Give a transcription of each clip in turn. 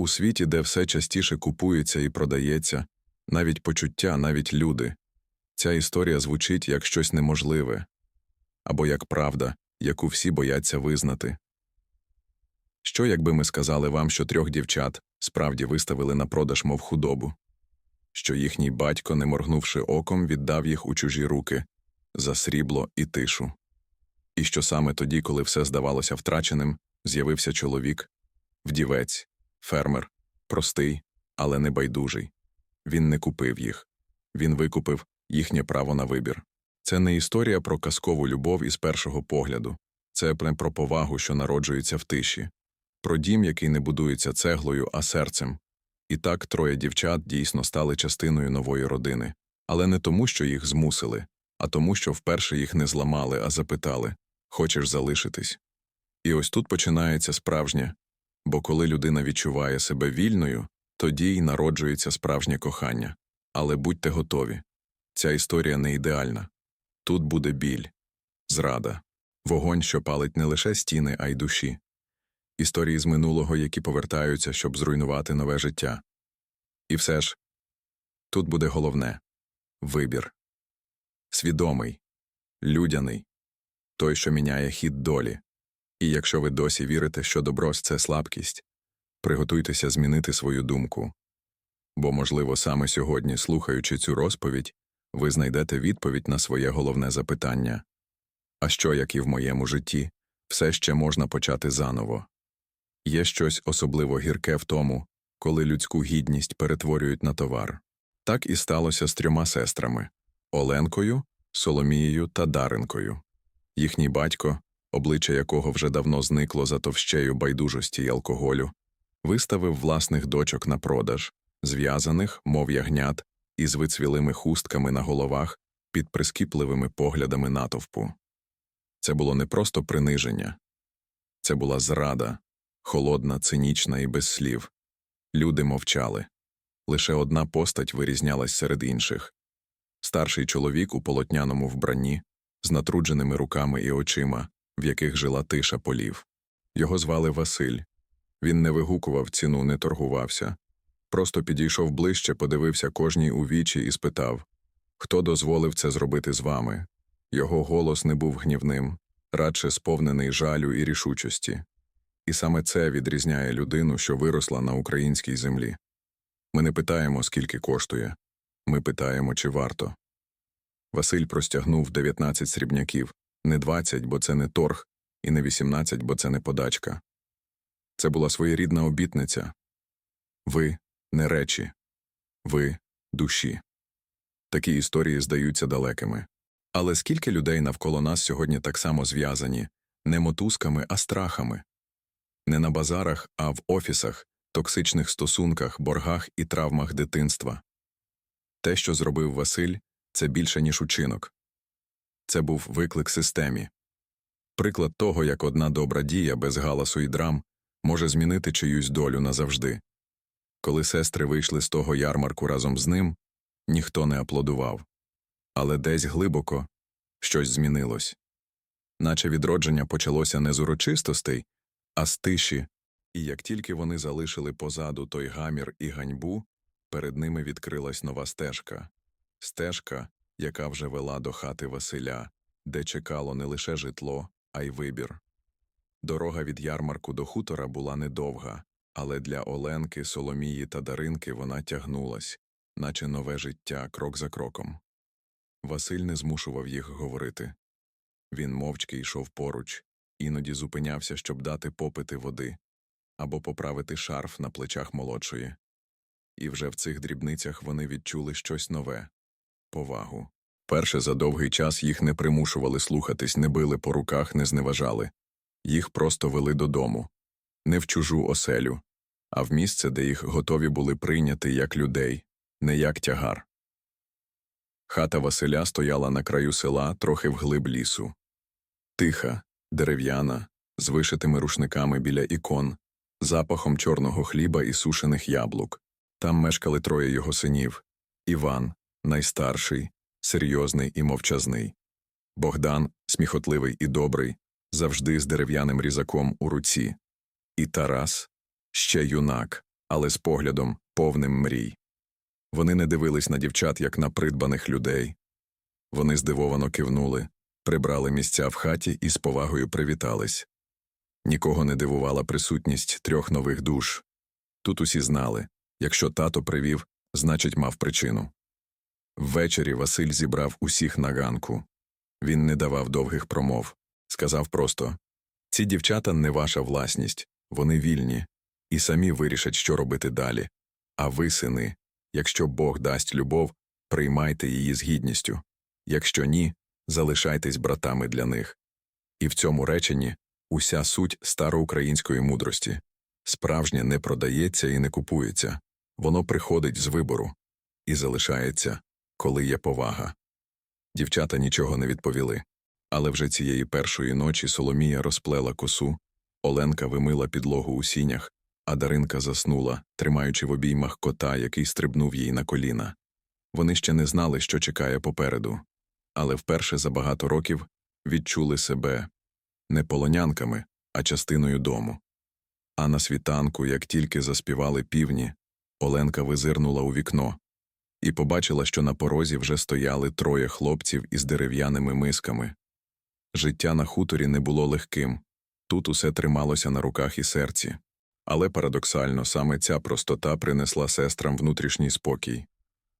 У світі, де все частіше купується і продається, навіть почуття, навіть люди, ця історія звучить як щось неможливе або як правда, яку всі бояться визнати. Що, якби ми сказали вам, що трьох дівчат справді виставили на продаж, мов худобу, що їхній батько, не моргнувши оком, віддав їх у чужі руки за срібло і тишу, і що саме тоді, коли все здавалося втраченим, з'явився чоловік, вдівець, фермер, простий, але не байдужий. Він не купив їх, він викупив їхнє право на вибір. Це не історія про казкову любов із першого погляду, це про повагу, що народжується в тиші, про дім, який не будується цеглою, а серцем. І так троє дівчат дійсно стали частиною нової родини, але не тому, що їх змусили, а тому, що вперше їх не зламали, а запитали Хочеш залишитись? І ось тут починається справжнє, бо коли людина відчуває себе вільною, тоді й народжується справжнє кохання. Але будьте готові ця історія не ідеальна. Тут буде біль, зрада, вогонь, що палить не лише стіни, а й душі, історії з минулого, які повертаються, щоб зруйнувати нове життя. І все ж тут буде головне вибір свідомий, людяний, той, що міняє хід долі. І якщо ви досі вірите, що добро це слабкість, приготуйтеся змінити свою думку. Бо, можливо, саме сьогодні, слухаючи цю розповідь, ви знайдете відповідь на своє головне запитання а що, як і в моєму житті, все ще можна почати заново. Є щось особливо гірке в тому, коли людську гідність перетворюють на товар. Так і сталося з трьома сестрами Оленкою, Соломією та Даринкою. Їхній батько, обличчя якого вже давно зникло за товщею байдужості й алкоголю, виставив власних дочок на продаж, зв'язаних, мов ягнят, із вицвілими хустками на головах під прискіпливими поглядами натовпу. Це було не просто приниження, це була зрада, холодна, цинічна і без слів. Люди мовчали. Лише одна постать вирізнялась серед інших старший чоловік у полотняному вбранні, з натрудженими руками і очима, в яких жила тиша полів. Його звали Василь. Він не вигукував ціну, не торгувався. Просто підійшов ближче, подивився кожній у вічі і спитав Хто дозволив це зробити з вами? Його голос не був гнівним, радше сповнений жалю і рішучості. І саме це відрізняє людину, що виросла на українській землі. Ми не питаємо, скільки коштує, ми питаємо, чи варто. Василь простягнув 19 срібняків, не 20, бо це не торг, і не 18, бо це не подачка. Це була своєрідна обітниця ви не речі, ви душі. Такі історії здаються далекими. Але скільки людей навколо нас сьогодні так само зв'язані не мотузками, а страхами, не на базарах, а в офісах, токсичних стосунках, боргах і травмах дитинства. Те, що зробив Василь, це більше, ніж учинок. Це був виклик системі. Приклад того, як одна добра дія без галасу і драм може змінити чиюсь долю назавжди. Коли сестри вийшли з того ярмарку разом з ним, ніхто не аплодував. Але десь глибоко щось змінилось. Наче відродження почалося не з урочистостей, а з тиші, і як тільки вони залишили позаду той гамір і ганьбу, перед ними відкрилась нова стежка стежка, яка вже вела до хати Василя, де чекало не лише житло, а й вибір. Дорога від ярмарку до хутора була недовга, але для Оленки, Соломії та Даринки вона тягнулась, наче нове життя крок за кроком. Василь не змушував їх говорити. Він мовчки йшов поруч, іноді зупинявся, щоб дати попити води або поправити шарф на плечах молодшої. І вже в цих дрібницях вони відчули щось нове повагу. Перше за довгий час їх не примушували слухатись, не били по руках, не зневажали. Їх просто вели додому, не в чужу оселю, а в місце, де їх готові були прийняти як людей, не як тягар. Хата Василя стояла на краю села трохи вглиб лісу. Тиха, дерев'яна, з вишитими рушниками біля ікон, запахом чорного хліба і сушених яблук. Там мешкали троє його синів Іван, найстарший, серйозний і мовчазний, Богдан, сміхотливий і добрий, завжди з дерев'яним різаком у руці, і Тарас ще юнак, але з поглядом повним мрій. Вони не дивились на дівчат, як на придбаних людей. Вони здивовано кивнули, прибрали місця в хаті і з повагою привітались. Нікого не дивувала присутність трьох нових душ. Тут усі знали якщо тато привів, значить мав причину. Ввечері Василь зібрав усіх на ганку. Він не давав довгих промов. Сказав просто ці дівчата не ваша власність, вони вільні, і самі вирішать, що робити далі. А ви, сини, якщо Бог дасть любов, приймайте її з гідністю. Якщо ні, залишайтесь братами для них. І в цьому реченні уся суть староукраїнської мудрості. Справжнє не продається і не купується, воно приходить з вибору і залишається, коли є повага. Дівчата нічого не відповіли, але вже цієї першої ночі Соломія розплела косу, Оленка вимила підлогу у сінях, а Даринка заснула, тримаючи в обіймах кота, який стрибнув їй на коліна. Вони ще не знали, що чекає попереду, але вперше за багато років відчули себе не полонянками, а частиною дому. А на світанку, як тільки заспівали півні, Оленка визирнула у вікно і побачила, що на порозі вже стояли троє хлопців із дерев'яними мисками. Життя на хуторі не було легким, тут усе трималося на руках і серці. Але парадоксально саме ця простота принесла сестрам внутрішній спокій.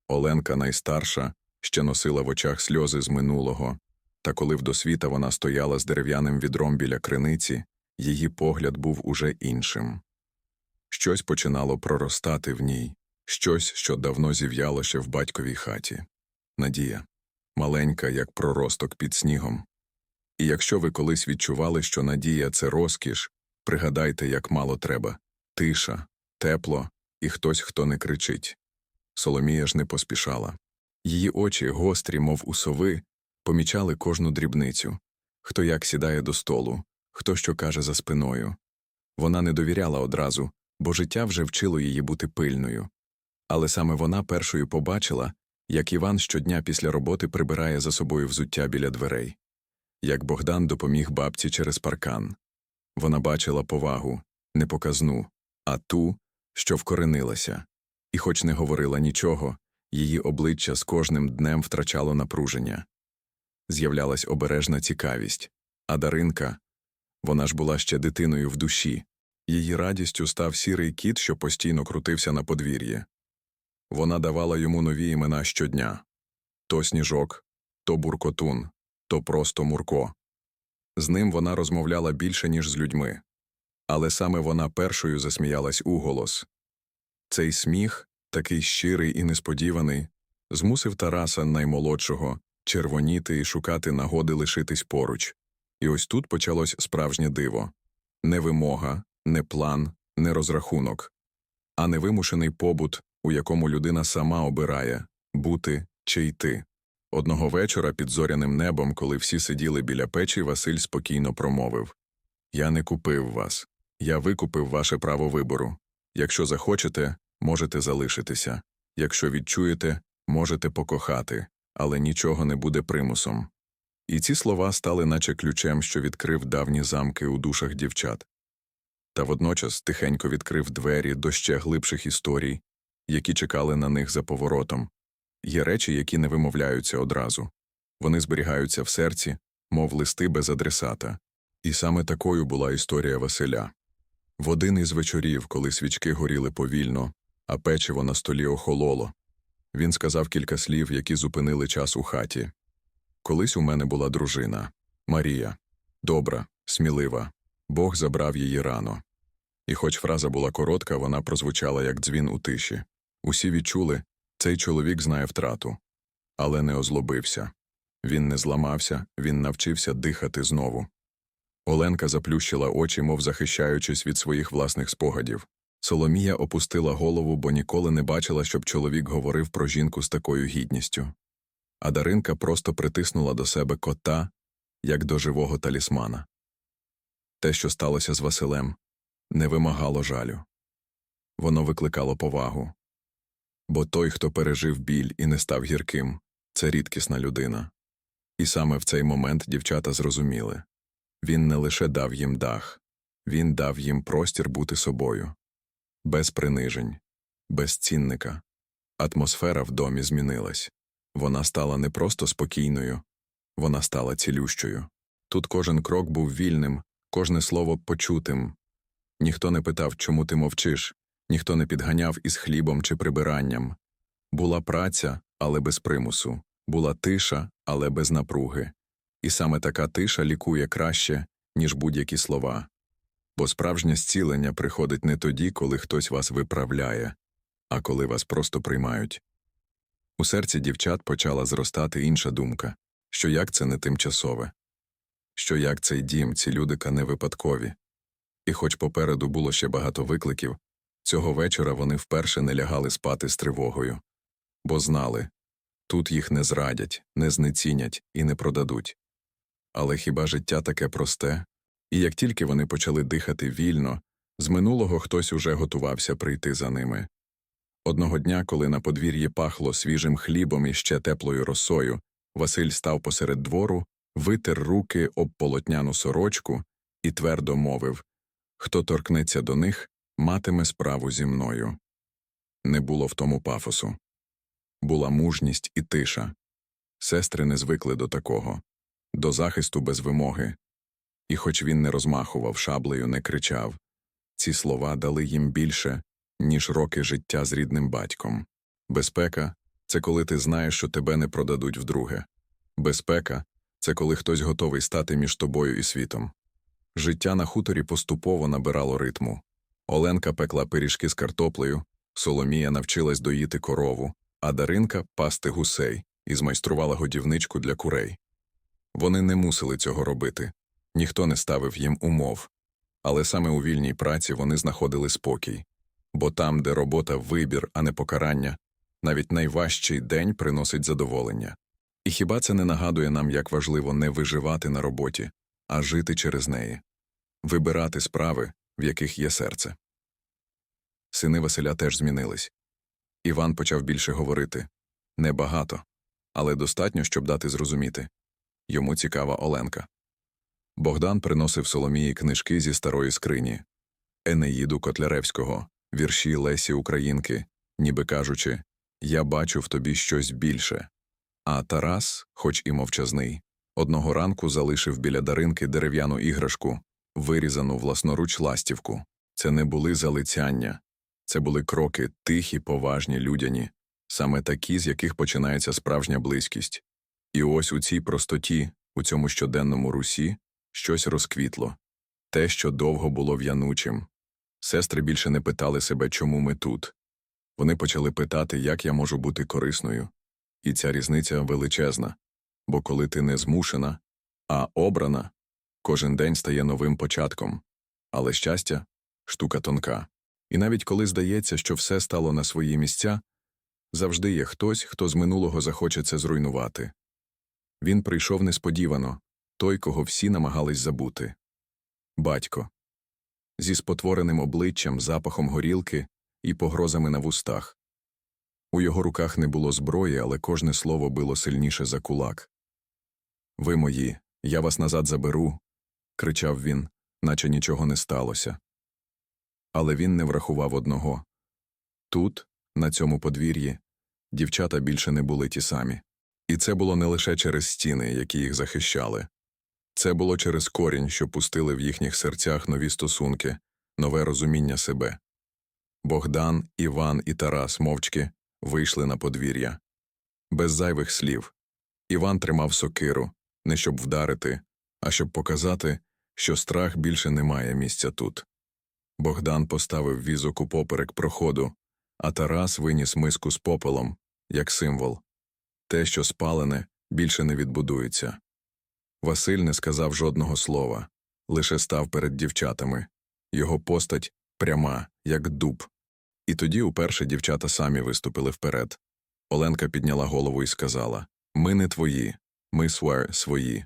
Оленка найстарша ще носила в очах сльози з минулого, та коли в досвіта вона стояла з дерев'яним відром біля криниці, її погляд був уже іншим. Щось починало проростати в ній, щось, що давно зів'яло ще в батьковій хаті. Надія, маленька, як проросток під снігом. І якщо ви колись відчували, що надія це розкіш, пригадайте, як мало треба тиша, тепло і хтось, хто не кричить. Соломія ж не поспішала. Її очі, гострі, мов у сови, помічали кожну дрібницю хто як сідає до столу, хто що каже за спиною. Вона не довіряла одразу, бо життя вже вчило її бути пильною. Але саме вона першою побачила, як Іван щодня після роботи прибирає за собою взуття біля дверей, як Богдан допоміг бабці через паркан. Вона бачила повагу, не показну, а ту, що вкоренилася, і, хоч не говорила нічого, її обличчя з кожним днем втрачало напруження. З'являлась обережна цікавість, а Даринка вона ж була ще дитиною в душі, її радістю став сірий кіт, що постійно крутився на подвір'ї. Вона давала йому нові імена щодня то сніжок, то буркотун, то просто Мурко. З ним вона розмовляла більше, ніж з людьми. Але саме вона першою засміялась уголос. Цей сміх, такий щирий і несподіваний, змусив Тараса наймолодшого червоніти і шукати нагоди лишитись поруч. І ось тут почалось справжнє диво не вимога, не план, не розрахунок, а невимушений побут, у якому людина сама обирає бути чи йти. Одного вечора під зоряним небом, коли всі сиділи біля печі, Василь спокійно промовив Я не купив вас. Я викупив ваше право вибору. Якщо захочете, можете залишитися. Якщо відчуєте, можете покохати, але нічого не буде примусом. І ці слова стали наче ключем, що відкрив давні замки у душах дівчат. Та водночас тихенько відкрив двері до ще глибших історій, які чекали на них за поворотом. Є речі, які не вимовляються одразу. Вони зберігаються в серці, мов листи без адресата. І саме такою була історія Василя. В один із вечорів, коли свічки горіли повільно, а печиво на столі охололо, він сказав кілька слів, які зупинили час у хаті. Колись у мене була дружина Марія, добра, смілива. Бог забрав її рано. І хоч фраза була коротка, вона прозвучала як дзвін у тиші. Усі відчули цей чоловік знає втрату, але не озлобився. Він не зламався, він навчився дихати знову. Оленка заплющила очі, мов захищаючись від своїх власних спогадів. Соломія опустила голову, бо ніколи не бачила, щоб чоловік говорив про жінку з такою гідністю. А Даринка просто притиснула до себе кота, як до живого талісмана. Те, що сталося з Василем, не вимагало жалю. Воно викликало повагу. Бо той, хто пережив біль і не став гірким, це рідкісна людина. І саме в цей момент дівчата зрозуміли він не лише дав їм дах, він дав їм простір бути собою. без принижень, без цінника. Атмосфера в домі змінилась. Вона стала не просто спокійною, вона стала цілющою. Тут кожен крок був вільним, кожне слово почутим. Ніхто не питав, чому ти мовчиш, ніхто не підганяв із хлібом чи прибиранням. Була праця, але без примусу, була тиша, але без напруги. І саме така тиша лікує краще, ніж будь-які слова. Бо справжнє зцілення приходить не тоді, коли хтось вас виправляє, а коли вас просто приймають. У серці дівчат почала зростати інша думка, що як це не тимчасове, що як цей дім, ці людика не випадкові. І хоч попереду було ще багато викликів, цього вечора вони вперше не лягали спати з тривогою, бо знали тут їх не зрадять, не знецінять і не продадуть. Але хіба життя таке просте? І як тільки вони почали дихати вільно, з минулого хтось уже готувався прийти за ними. Одного дня, коли на подвір'ї пахло свіжим хлібом і ще теплою росою, Василь став посеред двору, витер руки об полотняну сорочку і твердо мовив Хто торкнеться до них, матиме справу зі мною. Не було в тому пафосу. Була мужність і тиша. Сестри не звикли до такого, до захисту без вимоги. І хоч він не розмахував шаблею, не кричав, ці слова дали їм більше, ніж роки життя з рідним батьком. Безпека це коли ти знаєш, що тебе не продадуть вдруге. Безпека це коли хтось готовий стати між тобою і світом. Життя на хуторі поступово набирало ритму. Оленка пекла пиріжки з картоплею, Соломія навчилась доїти корову, а Даринка пасти гусей і змайструвала годівничку для курей. Вони не мусили цього робити, ніхто не ставив їм умов. Але саме у вільній праці вони знаходили спокій, бо там, де робота вибір, а не покарання, навіть найважчий день приносить задоволення. І хіба це не нагадує нам, як важливо не виживати на роботі, а жити через неї, вибирати справи, в яких є серце. Сини Василя теж змінились. Іван почав більше говорити небагато, але достатньо, щоб дати зрозуміти йому цікава Оленка. Богдан приносив Соломії книжки зі старої скрині Енеїду Котляревського, вірші Лесі Українки, ніби кажучи Я бачу в тобі щось більше. А Тарас, хоч і мовчазний, одного ранку залишив біля даринки дерев'яну іграшку, вирізану власноруч ластівку. Це не були залицяння, це були кроки тихі, поважні, людяні, саме такі, з яких починається справжня близькість. І ось у цій простоті, у цьому щоденному русі, щось розквітло те, що довго було в'янучим. Сестри більше не питали себе, чому ми тут. Вони почали питати, як я можу бути корисною. І ця різниця величезна, бо коли ти не змушена, а обрана, кожен день стає новим початком. Але щастя штука тонка. І навіть коли здається, що все стало на свої місця, завжди є хтось, хто з минулого захоче це зруйнувати. Він прийшов несподівано, той, кого всі намагались забути. Батько. Зі спотвореним обличчям, запахом горілки і погрозами на вустах. У його руках не було зброї, але кожне слово било сильніше за кулак. Ви мої, я вас назад заберу, кричав він, наче нічого не сталося. Але він не врахував одного тут, на цьому подвір'ї, дівчата більше не були ті самі. І це було не лише через стіни, які їх захищали. Це було через корінь, що пустили в їхніх серцях нові стосунки, нове розуміння себе. Богдан, Іван і Тарас мовчки вийшли на подвір'я. Без зайвих слів. Іван тримав сокиру, не щоб вдарити, а щоб показати, що страх більше не має місця тут. Богдан поставив візок у поперек проходу, а Тарас виніс миску з попелом, як символ. Те, що спалене, більше не відбудується. Василь не сказав жодного слова, лише став перед дівчатами. Його постать пряма, як дуб. І тоді уперше дівчата самі виступили вперед. Оленка підняла голову і сказала Ми не твої, ми свої.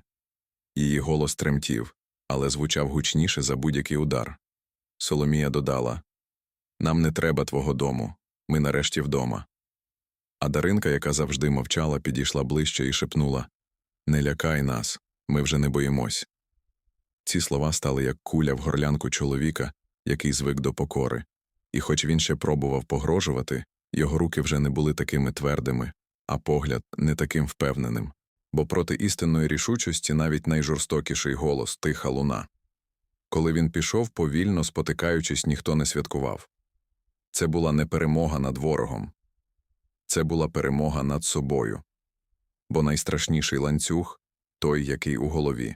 Її голос тремтів, але звучав гучніше за будь-який удар. Соломія додала Нам не треба твого дому, ми нарешті вдома. А Даринка, яка завжди мовчала, підійшла ближче і шепнула Не лякай нас, ми вже не боїмось. Ці слова стали як куля в горлянку чоловіка, який звик до покори. І хоч він ще пробував погрожувати, його руки вже не були такими твердими, а погляд не таким впевненим, бо проти істинної рішучості навіть найжорстокіший голос тиха луна. Коли він пішов, повільно спотикаючись, ніхто не святкував. Це була не перемога над ворогом, це була перемога над собою. Бо найстрашніший ланцюг той, який у голові,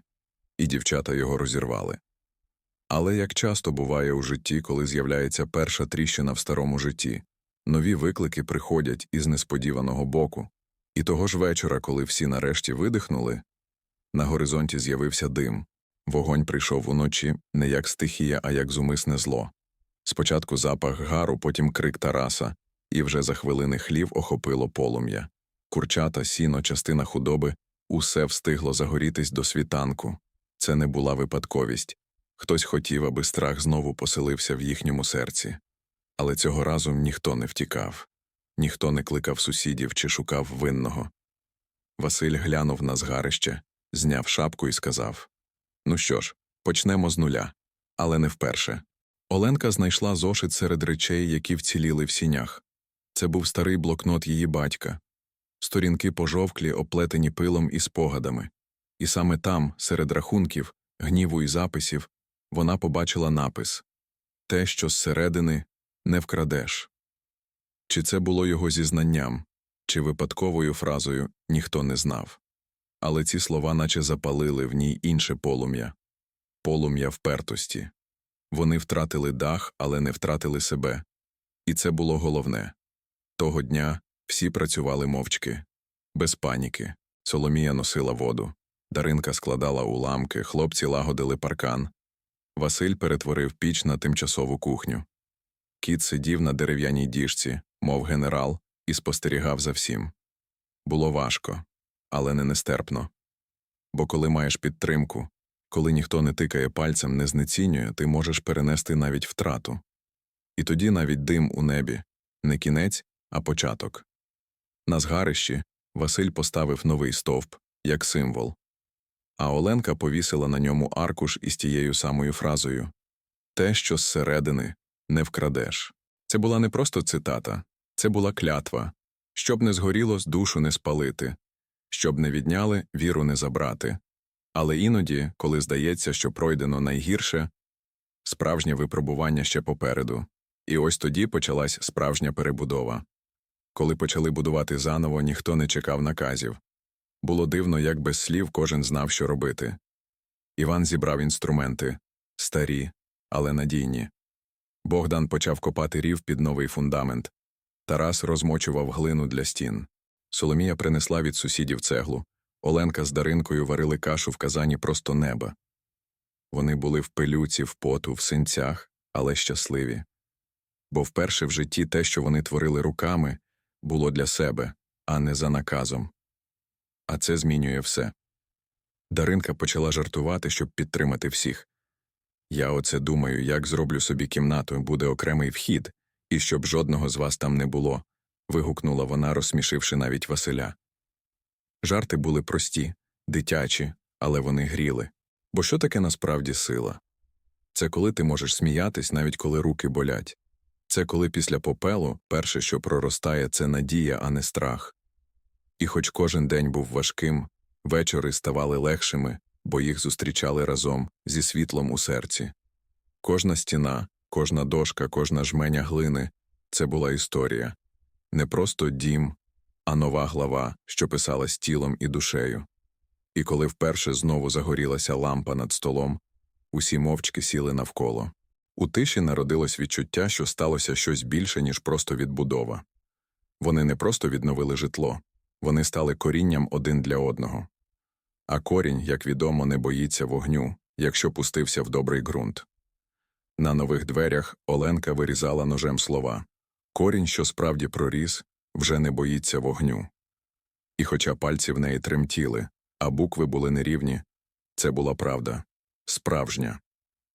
і дівчата його розірвали. Але як часто буває у житті, коли з'являється перша тріщина в старому житті, нові виклики приходять із несподіваного боку. І того ж вечора, коли всі нарешті видихнули, на горизонті з'явився дим. Вогонь прийшов уночі не як стихія, а як зумисне зло. Спочатку запах гару, потім крик Тараса, і вже за хвилини хлів охопило полум'я. Курчата, сіно, частина худоби усе встигло загорітись до світанку. Це не була випадковість. Хтось хотів, аби страх знову поселився в їхньому серці. Але цього разу ніхто не втікав, ніхто не кликав сусідів чи шукав винного. Василь глянув на згарище, зняв шапку і сказав Ну що ж, почнемо з нуля, але не вперше. Оленка знайшла зошит серед речей, які вціліли в сінях. Це був старий блокнот її батька, сторінки пожовклі, оплетені пилом і спогадами. І саме там, серед рахунків, гніву і записів, вона побачила напис Те, що зсередини не вкрадеш. Чи це було його зізнанням, чи випадковою фразою ніхто не знав. Але ці слова наче запалили в ній інше полум'я полум'я впертості. Вони втратили дах, але не втратили себе. І це було головне. Того дня всі працювали мовчки, без паніки. Соломія носила воду, Даринка складала уламки, хлопці лагодили паркан. Василь перетворив піч на тимчасову кухню. Кіт сидів на дерев'яній діжці, мов генерал, і спостерігав за всім. Було важко, але не нестерпно. Бо коли маєш підтримку, коли ніхто не тикає пальцем, не знецінює, ти можеш перенести навіть втрату. І тоді навіть дим у небі не кінець, а початок. На згарищі Василь поставив новий стовп, як символ. А Оленка повісила на ньому аркуш із тією самою фразою Те, що зсередини не вкрадеш. Це була не просто цитата, це була клятва щоб не згоріло, душу не спалити, щоб не відняли, віру не забрати. Але іноді, коли здається, що пройдено найгірше, справжнє випробування ще попереду. І ось тоді почалась справжня перебудова. Коли почали будувати заново, ніхто не чекав наказів. Було дивно, як без слів кожен знав, що робити. Іван зібрав інструменти старі, але надійні. Богдан почав копати рів під новий фундамент. Тарас розмочував глину для стін. Соломія принесла від сусідів цеглу. Оленка з Даринкою варили кашу в казані просто неба. Вони були в пилюці, в поту, в синцях, але щасливі. Бо вперше в житті те, що вони творили руками, було для себе, а не за наказом. А це змінює все. Даринка почала жартувати, щоб підтримати всіх. Я оце думаю, як зроблю собі кімнату, буде окремий вхід, і щоб жодного з вас там не було. вигукнула вона, розсмішивши навіть Василя. Жарти були прості, дитячі, але вони гріли. Бо що таке насправді сила? Це коли ти можеш сміятись, навіть коли руки болять. Це коли після попелу перше, що проростає, це надія, а не страх. І хоч кожен день був важким, вечори ставали легшими, бо їх зустрічали разом зі світлом у серці. Кожна стіна, кожна дошка, кожна жменя глини це була історія, не просто дім, а нова глава, що писалась тілом і душею. І коли вперше знову загорілася лампа над столом, усі мовчки сіли навколо. У тиші народилось відчуття, що сталося щось більше, ніж просто відбудова. Вони не просто відновили житло, вони стали корінням один для одного. А корінь, як відомо, не боїться вогню, якщо пустився в добрий ґрунт. На нових дверях Оленка вирізала ножем слова корінь, що справді проріс, вже не боїться вогню. І хоча пальці в неї тремтіли, а букви були нерівні, це була правда справжня,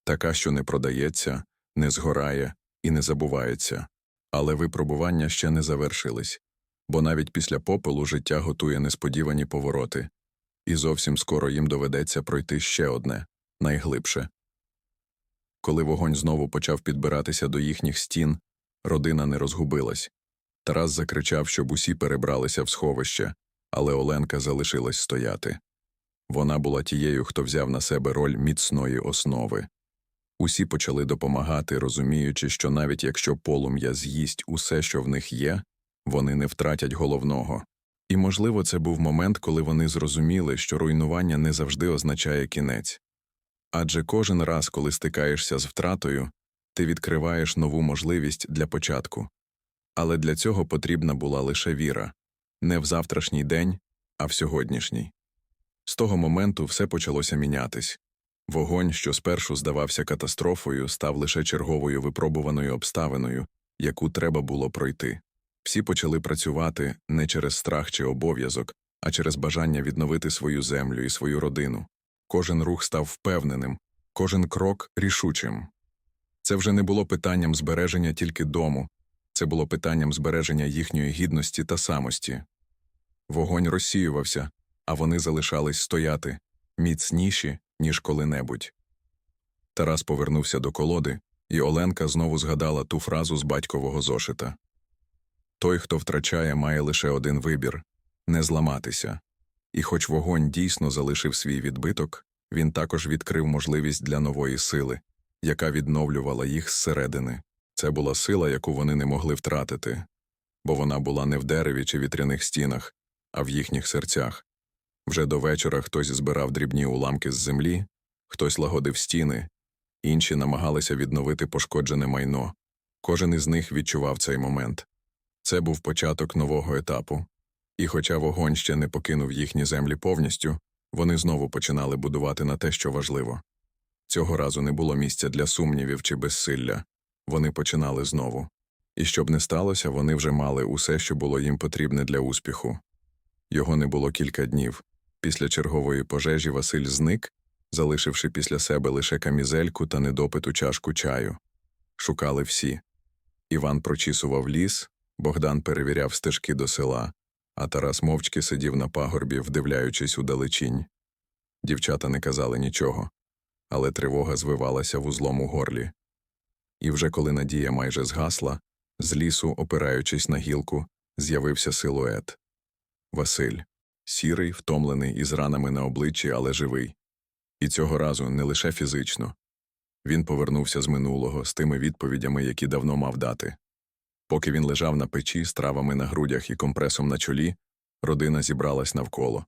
така, що не продається, не згорає і не забувається. Але випробування ще не завершились, бо навіть після попелу життя готує несподівані повороти, і зовсім скоро їм доведеться пройти ще одне найглибше. Коли вогонь знову почав підбиратися до їхніх стін, Родина не розгубилась. Тарас закричав, щоб усі перебралися в сховище, але Оленка залишилась стояти. Вона була тією, хто взяв на себе роль міцної основи. Усі почали допомагати, розуміючи, що навіть якщо полум'я з'їсть усе, що в них є, вони не втратять головного. І, можливо, це був момент, коли вони зрозуміли, що руйнування не завжди означає кінець. Адже кожен раз, коли стикаєшся з втратою, ти відкриваєш нову можливість для початку. Але для цього потрібна була лише віра не в завтрашній день, а в сьогоднішній. З того моменту все почалося мінятись. Вогонь, що спершу здавався катастрофою, став лише черговою випробуваною обставиною, яку треба було пройти. Всі почали працювати не через страх чи обов'язок, а через бажання відновити свою землю і свою родину. Кожен рух став впевненим, кожен крок рішучим. Це вже не було питанням збереження тільки дому, це було питанням збереження їхньої гідності та самості. Вогонь розсіювався, а вони залишались стояти міцніші, ніж коли-небудь. Тарас повернувся до колоди, і Оленка знову згадала ту фразу з батькового зошита Той, хто втрачає, має лише один вибір не зламатися. І хоч вогонь дійсно залишив свій відбиток, він також відкрив можливість для нової сили, яка відновлювала їх зсередини. Це була сила, яку вони не могли втратити, бо вона була не в дереві чи вітряних стінах, а в їхніх серцях. Вже до вечора хтось збирав дрібні уламки з землі, хтось лагодив стіни, інші намагалися відновити пошкоджене майно. Кожен із них відчував цей момент. Це був початок нового етапу. І хоча вогонь ще не покинув їхні землі повністю, вони знову починали будувати на те, що важливо. Цього разу не було місця для сумнівів чи безсилля. Вони починали знову. І щоб не сталося, вони вже мали усе, що було їм потрібне для успіху. Його не було кілька днів. Після чергової пожежі Василь зник, залишивши після себе лише камізельку та недопиту чашку чаю. Шукали всі. Іван прочісував ліс, Богдан перевіряв стежки до села, а Тарас мовчки сидів на пагорбі, вдивляючись у далечінь. Дівчата не казали нічого, але тривога звивалася вузлом у горлі. І вже коли надія майже згасла, з лісу, опираючись на гілку, з'явився силует. Василь, сірий, втомлений із ранами на обличчі, але живий. І цього разу не лише фізично. Він повернувся з минулого з тими відповідями, які давно мав дати. Поки він лежав на печі з травами на грудях і компресом на чолі, родина зібралась навколо.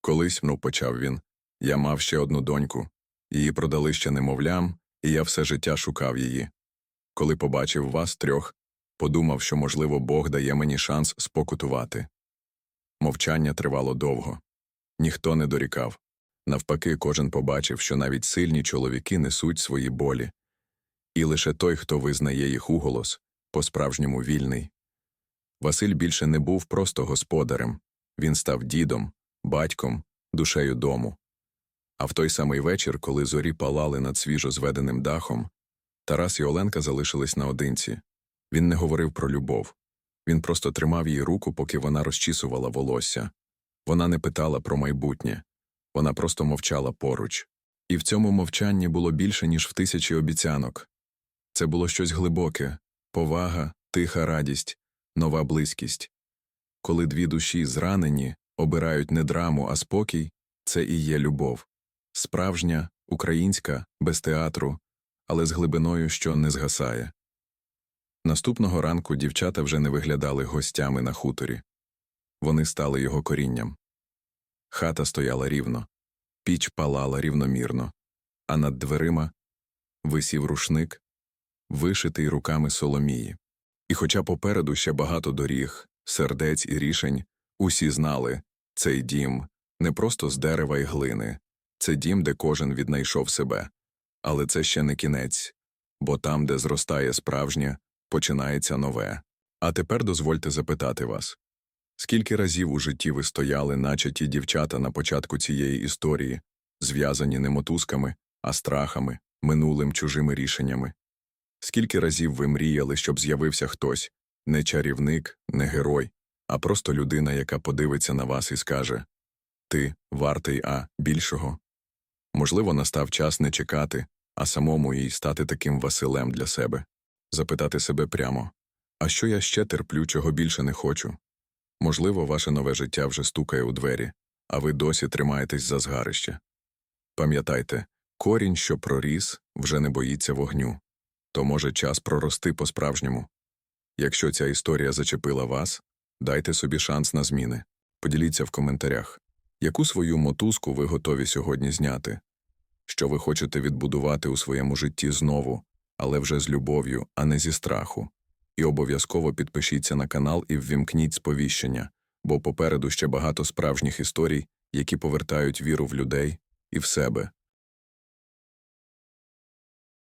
Колись, ну, почав він, я мав ще одну доньку, її продали ще немовлям, і я все життя шукав її. Коли побачив вас трьох, подумав, що, можливо, Бог дає мені шанс спокутувати. Мовчання тривало довго. Ніхто не дорікав. Навпаки, кожен побачив, що навіть сильні чоловіки несуть свої болі. І лише той, хто визнає їх уголос, по-справжньому вільний. Василь більше не був просто господарем він став дідом, батьком, душею дому. А в той самий вечір, коли зорі палали над свіжо зведеним дахом, Тарас і Оленка залишились наодинці. Він не говорив про любов. Він просто тримав її руку, поки вона розчісувала волосся. Вона не питала про майбутнє, вона просто мовчала поруч. І в цьому мовчанні було більше, ніж в тисячі обіцянок. Це було щось глибоке повага, тиха радість, нова близькість. Коли дві душі зранені, обирають не драму, а спокій, це і є любов. Справжня, українська, без театру, але з глибиною, що не згасає. Наступного ранку дівчата вже не виглядали гостями на хуторі. Вони стали його корінням. Хата стояла рівно, піч палала рівномірно, а над дверима висів рушник, вишитий руками Соломії. І хоча попереду ще багато доріг, сердець і рішень, усі знали цей дім не просто з дерева і глини, це дім, де кожен віднайшов себе. Але це ще не кінець, бо там, де зростає справжнє, починається нове. А тепер дозвольте запитати вас скільки разів у житті ви стояли, наче ті дівчата на початку цієї історії, зв'язані не мотузками, а страхами, минулим чужими рішеннями? Скільки разів ви мріяли, щоб з'явився хтось не чарівник, не герой, а просто людина, яка подивиться на вас і скаже Ти вартий а більшого? Можливо, настав час не чекати, а самому і стати таким Василем для себе, запитати себе прямо А що я ще терплю, чого більше не хочу? Можливо, ваше нове життя вже стукає у двері, а ви досі тримаєтесь за згарище. Пам'ятайте, корінь, що проріс, вже не боїться вогню. То може час прорости по-справжньому. Якщо ця історія зачепила вас, дайте собі шанс на зміни. Поділіться в коментарях, яку свою мотузку ви готові сьогодні зняти, що ви хочете відбудувати у своєму житті знову, але вже з любов'ю, а не зі страху. І обов'язково підпишіться на канал і ввімкніть сповіщення, бо попереду ще багато справжніх історій, які повертають віру в людей і в себе.